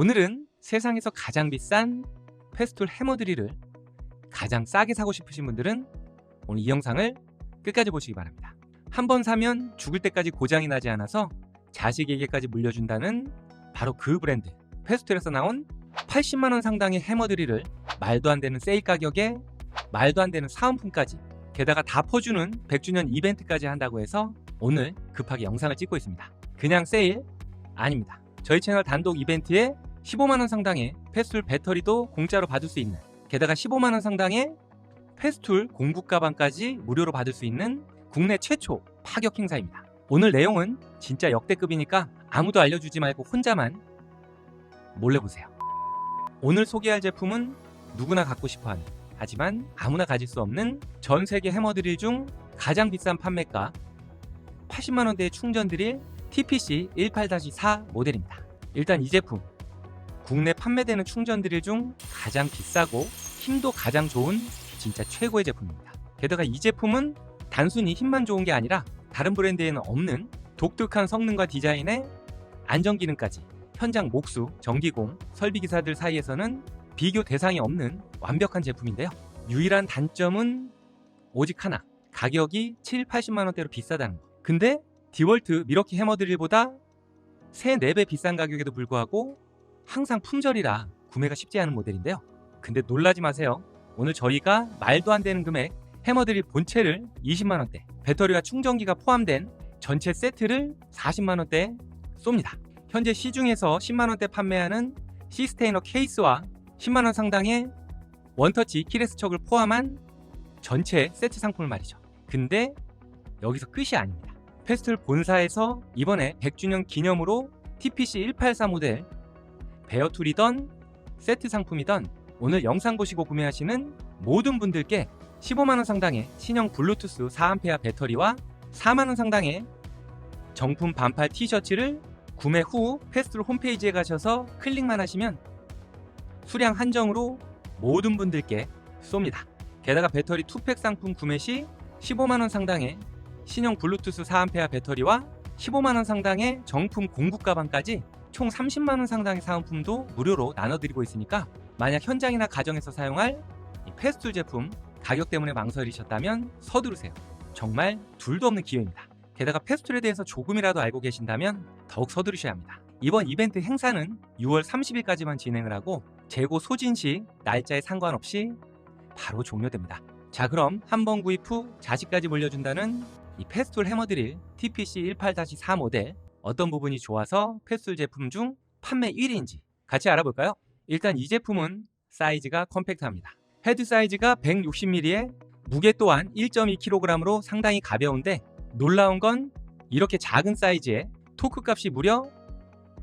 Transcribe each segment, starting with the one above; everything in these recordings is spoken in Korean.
오늘은 세상에서 가장 비싼 페스톨 해머 드릴을 가장 싸게 사고 싶으신 분들은 오늘 이 영상을 끝까지 보시기 바랍니다. 한 번 사면 죽을 때까지 고장이 나지 않아서 자식에게까지 물려준다는 바로 그 브랜드 페스톨에서 나온 80만 원 상당의 해머 드릴을 말도 안 되는 세일 가격에 말도 안 되는 사은품까지 게다가 다 퍼주는 100주년 이벤트까지 한다고 해서 오늘 급하게 영상을 찍고 있습니다. 그냥 세일 아닙니다. 저희 채널 단독 이벤트에 15만원 상당의 페스툴 배터리도 공짜로 받을 수 있는 게다가 15만원 상당의 페스툴 공구 가방까지 무료로 받을 수 있는 국내 최초 파격 행사입니다. 오늘 내용은 진짜 역대급이니까 아무도 알려주지 말고 혼자만 몰래 보세요. 오늘 소개할 제품은 누구나 갖고 싶어하는 하지만 아무나 가질 수 없는 전 세계 해머 드릴 중 가장 비싼 판매가 80만 원대의 충전 드릴 TPC 18-4 모델입니다. 일단 이 제품 국내 판매되는 충전 드릴 중 가장 비싸고 힘도 가장 좋은 진짜 최고의 제품입니다. 게다가 이 제품은 단순히 힘만 좋은 게 아니라 다른 브랜드에는 없는 독특한 성능과 디자인에 안전 기능까지 현장 목수, 전기공, 설비 기사들 사이에서는 비교 대상이 없는 완벽한 제품인데요. 유일한 단점은 오직 하나. 가격이 7, 80만 원대로 비싸다는 거. 근데 디월트 미러키 해머 드릴보다 3, 4배 비싼 가격에도 불구하고 항상 품절이라 구매가 쉽지 않은 모델인데요. 근데 놀라지 마세요. 오늘 저희가 말도 안 되는 금액 해머드릴 본체를 20만 원대, 배터리와 충전기가 포함된 전체 세트를 40만 원대에 쏩니다. 현재 시중에서 10만 원대 판매하는 시스테이너 케이스와 10만 원 상당의 원터치 키레스 척을 포함한 전체 세트 상품을 말이죠. 근데 여기서 끝이 아닙니다. 페스틀 본사에서 이번에 100주년 기념으로 TPC 184 모델 베어툴이던 세트 상품이던 오늘 영상 보시고 구매하시는 모든 분들께 15만원 상당의 신형 블루투스 4A 배터리와 4만원 상당의 정품 반팔 티셔츠를 구매 후 페스트로 홈페이지에 가셔서 클릭만 하시면 수량 한정으로 모든 분들께 쏩니다. 게다가 배터리 투팩 상품 구매 시 15만원 상당의 신형 블루투스 4A 배터리와 15만원 상당의 정품 공구 가방까지 총 30만원 상당의 사은품도 무료로 나눠드리고 있으니까 만약 현장이나 가정에서 사용할 이 페스툴 제품 가격 때문에 망설이셨다면 서두르세요. 정말 둘도 없는 기회입니다. 게다가 페스툴에 대해서 조금이라도 알고 계신다면 더욱 서두르셔야 합니다. 이번 이벤트 행사는 6월 30일까지만 진행을 하고 재고 소진 시 날짜에 상관없이 바로 종료됩니다. 자 그럼 한 번 구입 후 자식까지 물려준다는 이 페스툴 해머드릴 TPC 18-4 모델 어떤 부분이 좋아서 페스툴 제품 중 판매 1위인지 같이 알아볼까요? 일단 이 제품은 사이즈가 컴팩트합니다. 헤드 사이즈가 160mm에 무게 또한 1.2kg으로 상당히 가벼운데 놀라운 건 이렇게 작은 사이즈에 토크 값이 무려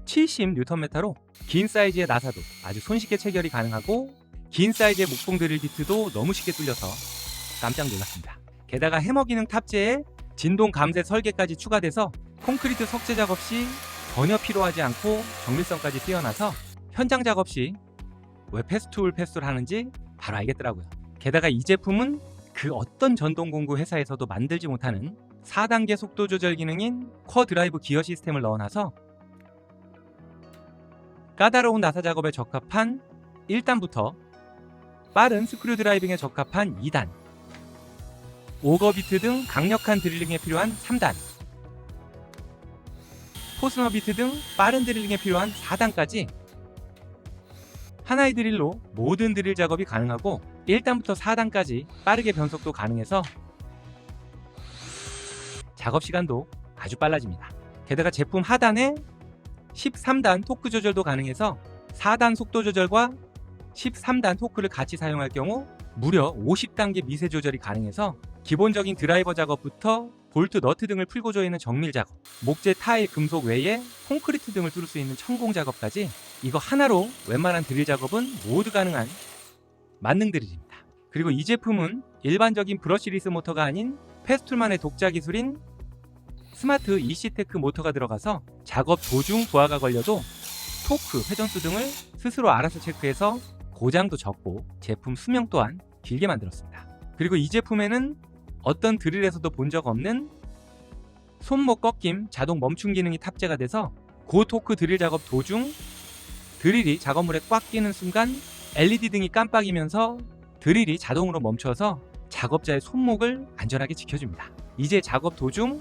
70Nm로 긴 사이즈의 나사도 아주 손쉽게 체결이 가능하고 긴 사이즈의 목봉 드릴 비트도 너무 쉽게 뚫려서 깜짝 놀랐습니다. 게다가 해머 기능 탑재에 진동 감쇄 설계까지 추가돼서 콘크리트 석재 작업 시 전혀 필요하지 않고 정밀성까지 뛰어나서 현장 작업 시 왜 패스툴 패스툴 하는지 바로 알겠더라고요. 게다가 이 제품은 그 어떤 전동 공구 회사에서도 만들지 못하는 4단계 속도 조절 기능인 쿼 드라이브 기어 시스템을 넣어놔서 까다로운 나사 작업에 적합한 1단부터 빠른 스크류 드라이빙에 적합한 2단, 오거비트 등 강력한 드릴링에 필요한 3단, 포스너 비트 등 빠른 드릴링에 필요한 4단까지 하나의 드릴로 모든 드릴 작업이 가능하고 1단부터 4단까지 빠르게 변속도 가능해서 작업 시간도 아주 빨라집니다. 게다가 제품 하단에 13단 토크 조절도 가능해서 4단 속도 조절과 13단 토크를 같이 사용할 경우 무려 50단계 미세 조절이 가능해서 기본적인 드라이버 작업부터 볼트, 너트 등을 풀고 조이는 정밀 작업, 목재, 타일, 금속 외에 콘크리트 등을 뚫을 수 있는 천공 작업까지 이거 하나로 웬만한 드릴 작업은 모두 가능한 만능 드릴입니다. 그리고 이 제품은 일반적인 브러시리스 모터가 아닌 페스툴만의 독자 기술인 스마트 EC테크 모터가 들어가서 작업 도중 부하가 걸려도 토크, 회전수 등을 스스로 알아서 체크해서 고장도 적고 제품 수명 또한 길게 만들었습니다. 그리고 이 제품에는 어떤 드릴에서도 본 적 없는 손목 꺾임 자동 멈춤 기능이 탑재가 돼서 고토크 드릴 작업 도중 드릴이 작업물에 꽉 끼는 순간 LED 등이 깜빡이면서 드릴이 자동으로 멈춰서 작업자의 손목을 안전하게 지켜줍니다. 이제 작업 도중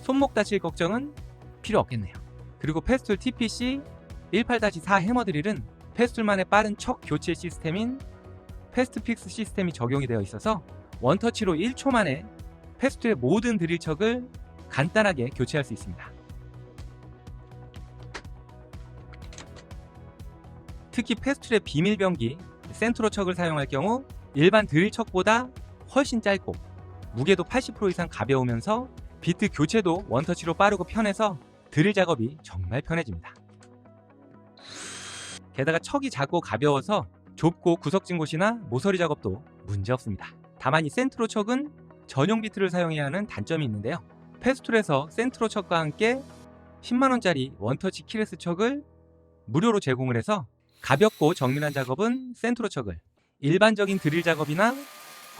손목 다칠 걱정은 필요 없겠네요. 그리고 페스툴 TPC 18-4 해머 드릴은 페스툴만의 빠른 척 교체 시스템인 패스트픽스 시스템이 적용이 되어 있어서 원터치로 1초 만에 페스툴의 모든 드릴 척을 간단하게 교체할 수 있습니다. 특히 페스툴의 비밀 병기 센트로 척을 사용할 경우 일반 드릴 척보다 훨씬 짧고 무게도 80% 이상 가벼우면서 비트 교체도 원터치로 빠르고 편해서 드릴 작업이 정말 편해집니다. 게다가 척이 작고 가벼워서 좁고 구석진 곳이나 모서리 작업도 문제 없습니다. 다만 이 센트로 척은 전용 비트를 사용해야 하는 단점이 있는데요. 페스툴에서 센트로 척과 함께 10만원짜리 원터치 키레스 척을 무료로 제공을 해서 가볍고 정밀한 작업은 센트로 척을 일반적인 드릴 작업이나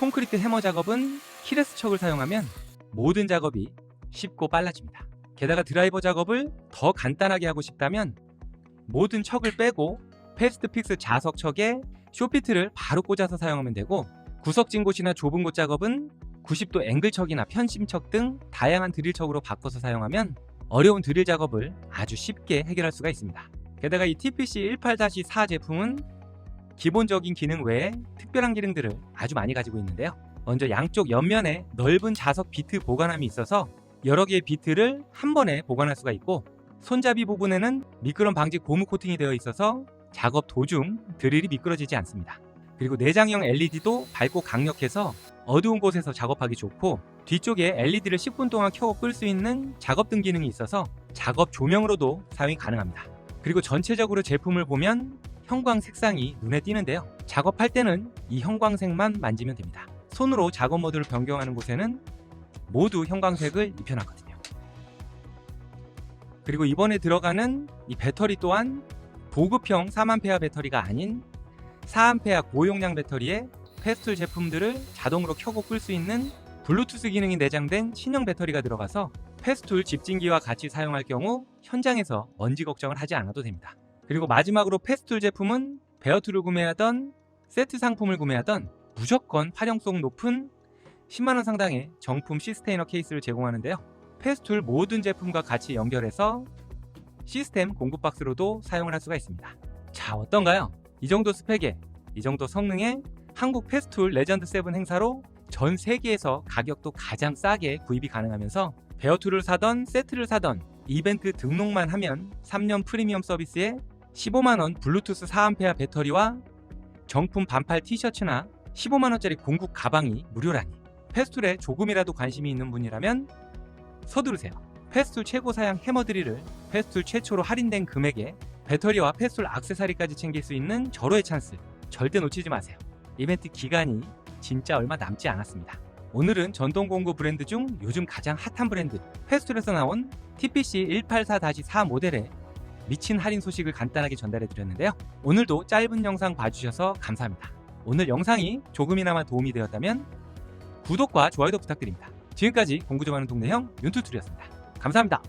콘크리트 해머 작업은 키레스 척을 사용하면 모든 작업이 쉽고 빨라집니다. 게다가 드라이버 작업을 더 간단하게 하고 싶다면 모든 척을 빼고 패스트 픽스 자석 척에 쇼피트를 바로 꽂아서 사용하면 되고 구석진 곳이나 좁은 곳 작업은 90도 앵글 척이나 편심 척 등 다양한 드릴 척으로 바꿔서 사용하면 어려운 드릴 작업을 아주 쉽게 해결할 수가 있습니다. 게다가 이 TPC 18-4 제품은 기본적인 기능 외에 특별한 기능들을 아주 많이 가지고 있는데요. 먼저 양쪽 옆면에 넓은 자석 비트 보관함이 있어서 여러 개의 비트를 한 번에 보관할 수가 있고 손잡이 부분에는 미끄럼 방지 고무 코팅이 되어 있어서 작업 도중 드릴이 미끄러지지 않습니다. 그리고 내장형 LED도 밝고 강력해서 어두운 곳에서 작업하기 좋고 뒤쪽에 LED를 10분 동안 켜고 끌 수 있는 작업 등 기능이 있어서 작업 조명으로도 사용이 가능합니다. 그리고 전체적으로 제품을 보면 형광 색상이 눈에 띄는데요. 작업할 때는 이 형광색만 만지면 됩니다. 손으로 작업 모드를 변경하는 곳에는 모두 형광색을 입혀놨거든요. 그리고 이번에 들어가는 이 배터리 또한 보급형 4만페아 배터리가 아닌 4암페아 고용량 배터리에 페스툴 제품들을 자동으로 켜고 끌 수 있는 블루투스 기능이 내장된 신형 배터리가 들어가서 페스툴 집진기와 같이 사용할 경우 현장에서 먼지 걱정을 하지 않아도 됩니다. 그리고 마지막으로 페스툴 제품은 베어툴을 구매하던 세트 상품을 구매하던 무조건 활용성 높은 10만원 상당의 정품 시스테이너 케이스를 제공하는데요. 페스툴 모든 제품과 같이 연결해서 시스템 공급 박스로도 사용을 할 수가 있습니다. 자, 어떤가요? 이 정도 스펙에, 이 정도 성능에 한국 페스툴 레전드 7 행사로 전 세계에서 가격도 가장 싸게 구입이 가능하면서 베어툴을 사던 세트를 사던 이벤트 등록만 하면 3년 프리미엄 서비스에 15만원 블루투스 4A 배터리와 정품 반팔 티셔츠나 15만원짜리 공구 가방이 무료라니. 페스툴에 조금이라도 관심이 있는 분이라면 서두르세요. 페스툴 최고 사양 해머 드릴을 페스툴 최초로 할인된 금액에 배터리와 페스툴 악세사리까지 챙길 수 있는 절호의 찬스 절대 놓치지 마세요 이벤트 기간이 진짜 얼마 남지 않았습니다 오늘은 전동 공구 브랜드 중 요즘 가장 핫한 브랜드 페스툴에서 나온 TPC 184-4 모델의 미친 할인 소식을 간단하게 전달해 드렸는데요. 오늘도 짧은 영상 봐주셔서 감사합니다. 오늘 영상이 조금이나마 도움이 되었다면 구독과 좋아요도 부탁드립니다. 지금까지 공부 좀 하는 동네형 윤투툴이었습니다. 감사합니다.